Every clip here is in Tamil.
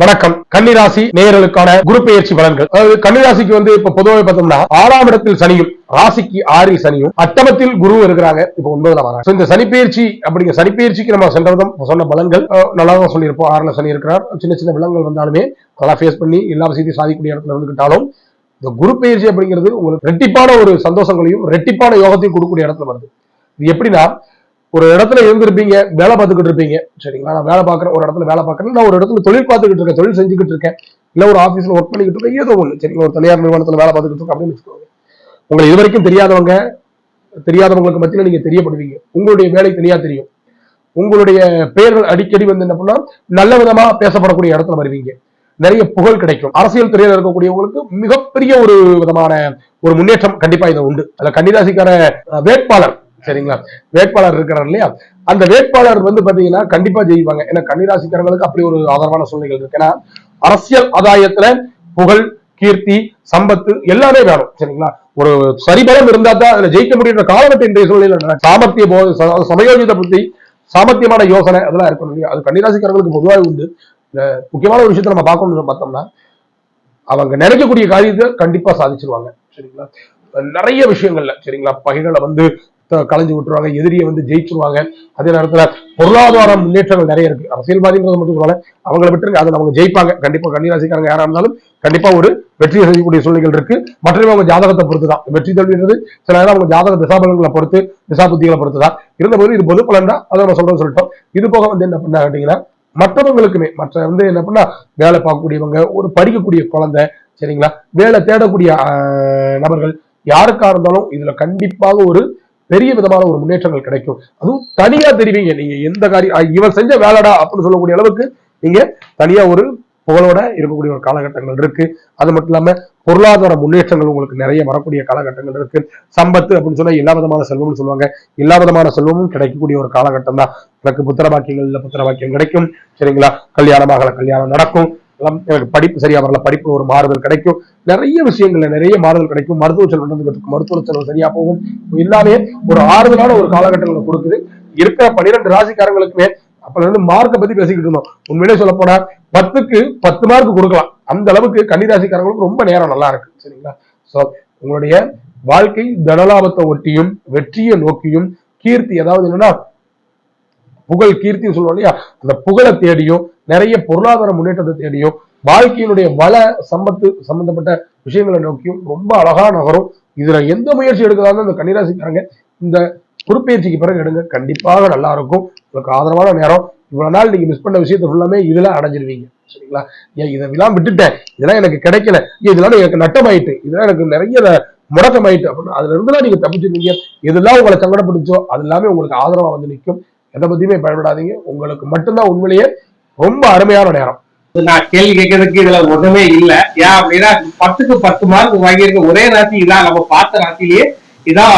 வணக்கம். கன்னிராசி நேயர்களுக்கான குரு பெயர்ச்சி பலன்கள். அதாவது கன்னிராசிக்கு வந்து இப்ப பொதுவாக பார்த்தோம்னா ஆறாம் இடத்தில் சனியும் ராசிக்கு ஆறில் சனியும் அட்டமத்தில் குரு இருக்கிறாங்க. இப்ப ஒன்பதுல வராங்க. இந்த சனிப்பெயர்ச்சி அப்படிங்கிற சனிப்பெயர்ச்சிக்கு நம்ம சென்ற விதம் சொன்ன பலன்கள். நல்லா தான் சொல்லியிருப்போம். ஆறுல சனி இருக்கிறார். சின்ன சின்ன விலங்குகள் வந்தாலுமே அதெல்லாம் ஃபேஸ் பண்ணி எல்லா விஷயத்தையும் சாதிக்கக்கூடிய இடத்துல இருந்துக்கிட்டாலும் இந்த குரு பெயர்ச்சி அப்படிங்கிறது உங்களுக்கு ரெட்டிப்பான ஒரு சந்தோஷங்களையும் ரெட்டிப்பான யோகத்தையும் கொடுக்கக்கூடிய இடத்துல வருது. இது எப்படின்னா ஒரு இடத்துல இருந்திருப்பீங்க வேலை பார்த்துக்கிட்டு இருப்பீங்க. சரிங்களா? நான் வேலை பார்க்குறேன் ஒரு இடத்துல வேலை பார்க்குறேன். நான் ஒரு இடத்துல தொழில் பார்த்துக்கிட்டு இருக்கேன் தொழில் செஞ்சுக்கிட்டு இருக்கேன். இல்லை ஒரு ஆஃபீஸில் ஒர்க் பண்ணிக்கிட்டு இருக்கேன் ஏதோ ஒன்று சரிங்களா? ஒரு தனியார் நிறுவனத்தில் வேலை பார்த்துக்கிட்டு இருக்கேன் அப்படின்னு வச்சுக்கோங்க. உங்களை இது வரைக்கும் தெரியாதவங்க தெரியாதவங்களுக்கு மத்தியில நீங்க தெரியப்படுவீங்க. உங்களுடைய வேலை தனியாக தெரியும். உங்களுடைய பெயர்கள் அடிக்கடி வந்து என்ன பண்ணால் நல்ல விதமா பேசப்படக்கூடிய இடத்துல வருவீங்க. நிறைய புகழ் கிடைக்கும். அரசியல் துறையில் இருக்கக்கூடியவங்களுக்கு மிகப்பெரிய ஒரு விதமான ஒரு முன்னேற்றம் கண்டிப்பா இது உண்டு. அதில் கன்னிராசிக்கார வேட்பாளர் சரிங்களா? வேட்பாளர் இருக்கிறார் இல்லையா? அந்த வேட்பாளர் வந்து பாத்தீங்கன்னா கண்டிப்பா ஜெயிப்பாங்க. ஏன்னா கன்னிராசிக்காரங்களுக்கு அப்படி ஒரு ஆதரவான சூழ்நிலைகள் இருக்கு. ஏன்னா அரசியல் ஆதாயத்துல புகழ் கீர்த்தி சம்பத்து எல்லாமே வேணும். சரிங்களா? ஒரு சரிபலம் இருந்தா தான் அதுல ஜெயிக்க முடியுன்ற காலகட்டம் இன்றைய சூழ்நிலை சாமர்த்திய சமயோஜித புத்தி சாமர்த்தியமான யோசனை அதெல்லாம் இருக்கணும் இல்லையா? அது கன்னிராசிக்காரங்களுக்கு பொதுவாக உண்டு. முக்கியமான ஒரு விஷயத்தை நம்ம பார்க்கணும்னு பார்த்தோம்னா அவங்க நினைக்கக்கூடிய காரியத்தை கண்டிப்பா சாதிச்சிருவாங்க. சரிங்களா? நிறைய விஷயங்கள்ல சரிங்களா? பகைகளை வந்து த- களைஞ்சு விட்டுருவாங்க எதிரியை வந்து ஜெயிச்சிருவாங்க. அதே நேரத்தில் பொருளாதார முன்னேற்றங்கள் நிறைய இருக்கு. அரசியல்வாதின்றது மட்டும் சொல்லல அவங்களை விட்டுருங்க அதில் அவங்க ஜெயிப்பாங்க. கண்டிப்பாக கன்னிராசிக்காரங்க யாராக இருந்தாலும் கண்டிப்பாக ஒரு வெற்றியை செய்யக்கூடிய சூழ்நிலைகள் இருக்கு. மற்றவங்க அவங்க ஜாதகத்தை பொறுத்து தான் வெற்றி தோல்வின்றது சில நேரம் அவங்க ஜாதக திசாபலங்களை பொறுத்து திசா புத்திகளை பொறுத்து தான் இருந்தபோது இது பொது பலன் தான். அதை நம்ம சொல்றோம் சொல்லிட்டோம். இது போக வந்து என்ன பண்ணா கேட்டீங்கன்னா மற்றவங்களுக்குமே மற்ற வந்து என்ன பண்ணா வேலை பார்க்கக்கூடியவங்க ஒரு படிக்கக்கூடிய குழந்தை சரிங்களா? வேலை தேடக்கூடிய நபர்கள் யாருக்கா இருந்தாலும் இதுல கண்டிப்பாக ஒரு பெரிய விதமான ஒரு முன்னேற்றங்கள் கிடைக்கும். அதுவும் தனியா தெரிவிங்க. நீங்க எந்த காரியம் இவர் இவன் செஞ்ச வேலைடா அப்படின்னு சொல்லக்கூடிய அளவுக்கு நீங்க தனியா ஒரு புகழோட இருக்கக்கூடிய ஒரு காலகட்டங்கள் இருக்கு. அது மட்டும் இல்லாம பொருளாதார முன்னேற்றங்கள் உங்களுக்கு நிறைய வரக்கூடிய காலகட்டங்கள் இருக்கு. சம்பத்து அப்படின்னு சொன்னா எல்லா விதமான செல்வம்னு சொல்லுவாங்க. எல்லா விதமான செல்வமும் கிடைக்கக்கூடிய ஒரு காலகட்டம் தான் எனக்கு புத்திர பாக்கியங்கள் இல்ல புத்திர பாக்கியம் கிடைக்கும். சரிங்களா? கல்யாணமாகல கல்யாணம் நடக்கும். எனக்கு படிப்பு சரியா வரல படிப்பு ஒரு மாறுதல் கிடைக்கும். நிறைய விஷயங்கள்ல நிறைய மாறுதல் கிடைக்கும். மருத்துவ செலவு மருத்துவ செலவு சரியா போகும். எல்லாமே ஒரு ஆறுதலான ஒரு காலகட்டங்களை கொடுக்குது. இருக்கிற பன்னிரெண்டு ராசிக்காரங்களுக்குமே அப்பல இருந்து மார்க்கை பத்தி பேசிக்கிட்டு இருந்தோம். உண்மையிலே சொல்ல போனா பத்துக்கு பத்து மார்க் கொடுக்கலாம். அந்த அளவுக்கு கன்னிராசிக்காரங்களுக்கு ரொம்ப நேரம் நல்லா இருக்கு. சரிங்களா? சோ உங்களுடைய வாழ்க்கை தனலாபத்தை ஒட்டியும் வெற்றியை நோக்கியும் கீர்த்தி அதாவது என்னன்னா புகழ் கீர்த்தின்னு சொல்லுவோம் இல்லையா? அந்த புகழை தேடியும் நிறைய பொருளாதார முன்னேற்றத்தை தேடியும் வாழ்க்கையினுடைய வள சம்பத்து சம்பந்தப்பட்ட விஷயங்களை நோக்கியும் ரொம்ப அழகா நகரும். இதுல எந்த முயற்சி எடுக்கிறதா இந்த கன்னிராசிக்காரங்க இந்த பொறுப்பேற்சிக்கு பிறகு எடுங்க. கண்டிப்பாக நல்லா இருக்கும். உங்களுக்கு ஆதரவான நேரம். இவ்வளவு நாள் நீங்க மிஸ் பண்ண விஷயத்தை ஃபுல்லாமே இதுல அடைஞ்சிருவீங்க. சரிங்களா? ஏன் இதெல்லாம் விட்டுட்டேன். இதெல்லாம் எனக்கு கிடைக்கல. ஏன் இதெல்லாம் எனக்கு நட்டமாயிட்டு. இதெல்லாம் எனக்கு நிறைய முடக்கமாயிட்டு. அப்படின்னு அதுல இருந்தெல்லாம் நீங்க தப்பிச்சிருந்தீங்க எதெல்லாம் உங்களை சங்கடப்படுச்சோ அது எல்லாமே உங்களுக்கு ஆதரவா வந்து நிற்கும். எதை பத்தியுமே பயன்படாதீங்க உங்களுக்கு மட்டும்தான் உண்மையிலேயே ரொம்ப அருமையான நேரம். நான் கேள்வி கேட்கறதுக்கு இதுல ஒண்ணுமே இல்ல. ஏன் அப்படின்னா பத்துக்கு பத்து மார்க் வாங்கியிருக்க ஒரே ராசி இதான். நம்ம பார்த்த ராசிலேயே இதான்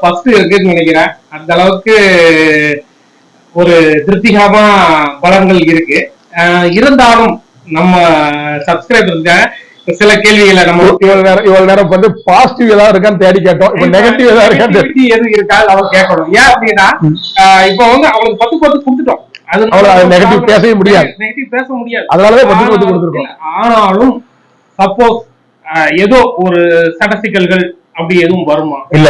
ஃபர்ஸ்ட் இருக்குன்னு நினைக்கிறேன். அந்த அளவுக்கு ஒரு திருப்திகரமா பலன்கள் இருக்கு. இருந்தாலும் நம்ம சப்ஸ்கிரைபர் சில கேள்விகளை நம்ம இவ்வளவு நேரம் இவ்வளவு நேரம் வந்து பாசிட்டிவ் ஏதாவது இருக்கான்னு தேடி கேட்டோம். இப்ப நெகட்டிவ் ஏதாவது Negativity எது இருக்கா நம்ம கேட்கணும். ஏன் அப்படின்னா இப்போ வந்து அவங்களுக்கு பத்து பத்து கொடுத்துட்டோம். அவ்வளவு negative பேசவே முடியாது. நெகட்டிவ் பேச முடியாது. அதனாலதான் பத்துக்கு பத்து கொடுத்துருக்கோம். ஆனாலும் சப்போஸ் ஏதோ ஒரு சட்ட சிக்கல்கள் அப்படி எதுவும் வருமா? இல்ல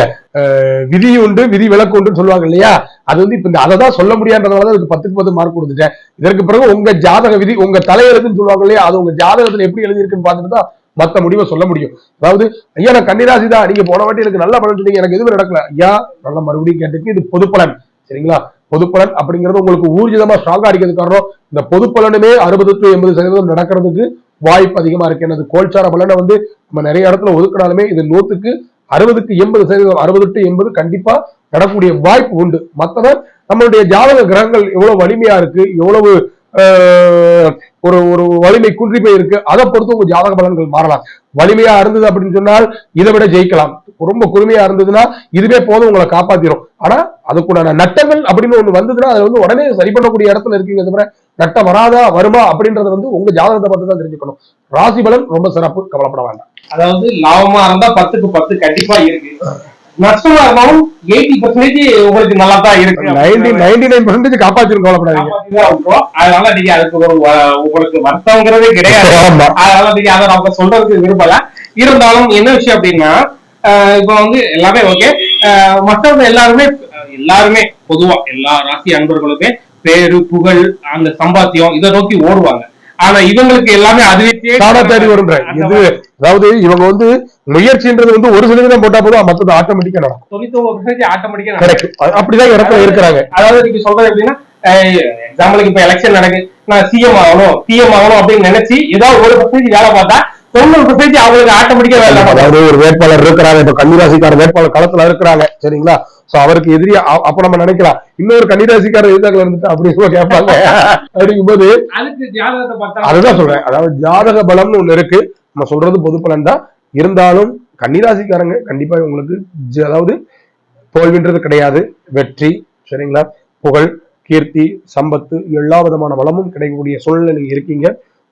விதி உண்டு விதி விலக்கு உண்டுன்னு சொல்லுவாங்க இல்லையா? அது வந்து இப்ப இந்த அதை தான் சொல்ல முடியாததுனால தான் இதுக்கு பத்துக்கு பத்து மார்க் கொடுத்துட்டேன். இதற்கு பிறகு உங்க ஜாதக விதி உங்க தலையெழுத்துன்னு சொல்லுவாங்க இல்லையா? அது உங்க ஜாதகத்துல எப்படி எழுதியிருக்குன்னு பார்த்துட்டு தான் மத்த முடிவை சொல்ல முடியும். அதாவது ஐயா நான் கன்னிராசி தான். நீங்க போன வாட்டி எனக்கு நல்ல பலன் சொன்னீங்க எனக்கு எதுவுமே நடக்கல. ஐயா நல்ல மறுபடியும் கேட்டுக்கு இது பொதுப்பலன். சரிங்களா? பொதுப்பலன் அப்படிங்கிறது உங்களுக்கு ஊர்ஜிதமா ஸ்ட்ராங்கா அடிக்கிறது காரணம். இந்த பொதுப்பலனுமே அறுபது டு எண்பது சதவீதம் நடக்கிறதுக்கு வாய்ப்பு அதிகமா இருக்கு. எனது கோல்சார பலனை வந்து நம்ம நிறைய இடத்துல ஒதுக்கினாலுமே இது நூத்துக்கு அறுபதுக்கு எண்பது சதவீதம் அறுபது டு எண்பது கண்டிப்பா நடக்கூடிய வாய்ப்பு உண்டு. மத்தவன் நம்மளுடைய ஜாதக கிரகங்கள் எவ்வளவு வலிமையா இருக்கு எவ்வளவு ஒரு ஒரு வலிமை குன்றி போய் இருக்கு. அதை பொறுத்து உங்க ஜாதக பலன்கள் மாறலாம். வலிமையா இருந்தது அப்படின்னு சொன்னால் இதை விட ஜெயிக்கலாம். ரொம்ப குறுமையா இருந்ததுன்னா இதுவே போதும் உங்களை காப்பாத்திரும். ஆனா அதுக்குண்டான நட்டங்கள் அப்படின்னு ஒண்ணு வந்ததுன்னா அது வந்து உடனே சரி பண்ணக்கூடிய இடத்துல இருக்கீங்க தவிர நட்டம் வராதா வருமா அப்படின்றத வந்து உங்க ஜாதகத்தை பார்த்து தான் தெரிஞ்சுக்கணும். ராசி பலன் ரொம்ப சிறப்பு. கவலைப்பட வேண்டாம். அதாவது லாபமா இருந்தா பத்துக்கு பத்து கண்டிப்பா இருக்கு. நஷ்டமா இருந்தாலும் எயிட்டி பர்சன்டேஜ் உங்களுக்கு நல்லா தான் இருக்கு. நைன்டி நைன்டி நைன் பர்சன்டேஜ் காப்பாத்திரும் கவலைப்படாதீங்க. அதனால நீங்க அதுக்கு ஒரு உங்களுக்கு வருத்தங்கிறதே கிடையாது. அதனால நீங்க அதை அவங்க சொல்றதுக்கு விரும்பல. இருந்தாலும் என்ன விஷயம் அப்படின்னா இப்ப வந்து எல்லாமே ஓகே மற்றவங்க எல்லாருமே எல்லாருமே பொதுவா எல்லா ராசி அன்பர்களுமே பேரு புகழ் அந்த சம்பாத்தியம் இதை நோக்கி ஓடுவாங்க. ஆனா இவங்களுக்கு எல்லாமே அதுவே தானா தேடி அந்த இது அதாவது இவங்க வந்து முயற்சின்றது வந்து ஒரு சதவீதம் போட்டா போதும் மத்தது ஆட்டோமேட்டிக்கா நடக்கும். தொண்ணூத்தொன்பது percentage automatic ஆ கிடைக்கும் அ- அப்படிதான் இடத்துல இருக்கிறாங்க. அதாவது நீங்க சொல்றது எப்படின்னா எக்ஸாம்பிளுக்கு இப்ப எலெக்ஷன் நடக்கு நான் சிஎம் ஆகணும் பிஎம் ஆகணும் அப்படின்னு நினைச்சு ஏதாவது ஒரு பர்சன்டேஜ் வேலை பார்த்தா தொண்ணூறு பர்சன்டேஜ் அவங்களுக்கு ஆட்டோமேட்டிக்கா. அதாவது ஒரு வேட்பாளர் இருக்கிறாங்க இப்ப கன்னிராசிக்கார வேட்பாளர் களத்துல இருக்கிறாங்க சரிங்களா? சோ அவருக்கு எதிரியா அ- அப்ப நம்ம நினைக்கலாம் இன்னொரு கன்னிராசிக்கார எதிர்த்தாக்கள் இருந்துட்டு அப்படி கூட கேட்பாங்க? அப்படிங்கும்போது அதுதான் சொல்றேன். அதாவது ஜாதக பலம்னு ஒண்ணு இருக்கு. நம்ம சொல்றது பொது பலன் தான். இருந்தாலும் கன்னிராசிக்காரங்க கண்டிப்பா உங்களுக்கு அதாவது தோல்வின்றது கிடையாது. வெற்றி சரிங்களா? புகழ் கீர்த்தி சம்பத்து எல்லா விதமான வளமும் கிடைக்கக்கூடிய சூழ்நிலை நீங்க இருக்கீங்க.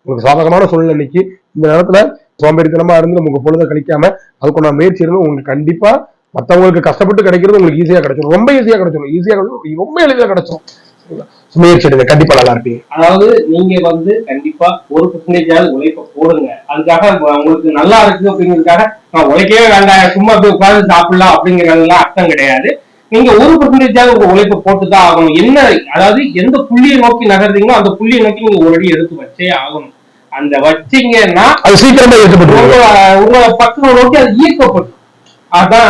உங்களுக்கு சாதகமான சூழ்நிலைக்கு இந்த நேரத்துல சோம்பேறித்தனமா இருந்து உங்க பொழுத கழிக்காம அதுக்குண்டான முயற்சி இருந்து உங்களுக்கு கண்டிப்பா மத்தவங்களுக்கு கஷ்டப்பட்டு கிடைக்கிறது உங்களுக்கு ஈஸியா கிடைச்சிடும் ரொம்ப ஈஸியா கிடைச்சிடும் ஈஸியா கிடைச்சிடும் ரொம்ப எளிதா கிடைச்சிடும் முயற்சி எடுங்க. கண்டிப்பா நல்லா இருப்பீங்க. அதாவது நீங்க வந்து கண்டிப்பா ஒரு பர்சன்டேஜாவது உழைப்ப போடுங்க. அதுக்காக உங்களுக்கு நல்லா இருக்கு அப்படிங்கிறதுக்காக நான் உழைக்கவே வேண்டாம். சும்மா போய் உட்கார்ந்து சாப்பிடலாம் அப்படிங்கறதுலாம் அர்த்தம் கிடையாது. நீங்க ஒரு பர்சன்டேஜாவது உங்க உழைப்ப போட்டுதான் ஆகணும். என்ன அதாவது எந்த புள்ளியை நோக்கி நகர்றீங்களோ அந்த புள்ளியை நோக்கி நீங்க ஒரு அடி எடுத்து வச்சே ஆகணும். அந்த வச்சீங்கன்னா அது சீக்கிரமா உங்க உங்க பக்கம் நோக்கி அது ஈர்க்கப்படும். அதான்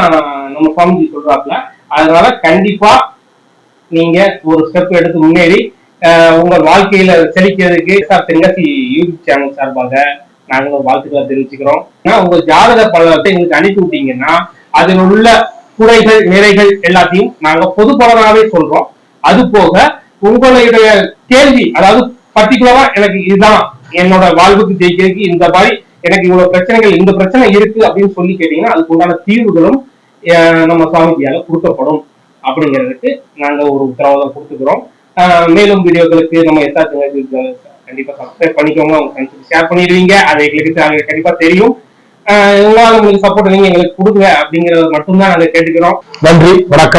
நம்ம சுவாமிஜி சொல்றாப்ல அதனால கண்டிப்பா நீங்க ஒரு ஸ்டெப் எடுத்து முன்னேறி அஹ், உங்கள் வாழ்க்கையில செழிக்கிறதுக்கு சார் தென்காசி யூடியூப் சேனல் சார்பாக நாங்களும் வாழ்த்துக்களை தெரிவிச்சுக்கிறோம். ஏன்னா, உங்க ஜாதக பலத்தை எங்களுக்கு அனுப்பி விட்டீங்கன்னா அதில் உள்ள குறைகள் நிறைகள் எல்லாத்தையும் நாங்க பொது பலனாவே சொல்றோம். அது போக உங்களுடைய கேள்வி அதாவது பர்டிகுலரா எனக்கு இதுதான் என்னோட வாழ்வுக்கு ஜெயிக்கிறதுக்கு இந்த மாதிரி எனக்கு இவ்வளவு பிரச்சனைகள் இந்த பிரச்சனை இருக்கு அப்படின்னு சொல்லி கேட்டீங்கன்னா அதுக்கு உண்டான தீர்வுகளும் நம்ம சுவாமிஜியால கொடுக்கப்படும் அப்படிங்கிறதுக்கு நாங்க ஒரு உத்தரவாதம் கொடுத்துக்கிறோம். மேலும் வீடியோக்களுக்கு நம்ம எத்தா கண்டிப்பா சப்ஸ்கிரைப் பண்ணிக்கோங்க. உங்க ஃப்ரெண்ட்ஸுக்கு ஷேர் பண்ணிடுவீங்க. அது எங்களுக்கு கண்டிப்பா தெரியும். உங்களால் உங்களுக்கு சப்போர்ட் நீங்க எங்களுக்கு கொடுங்க அப்படிங்கறது மட்டும்தான் நாங்க கேட்டுக்கிறோம். நன்றி வணக்கம்.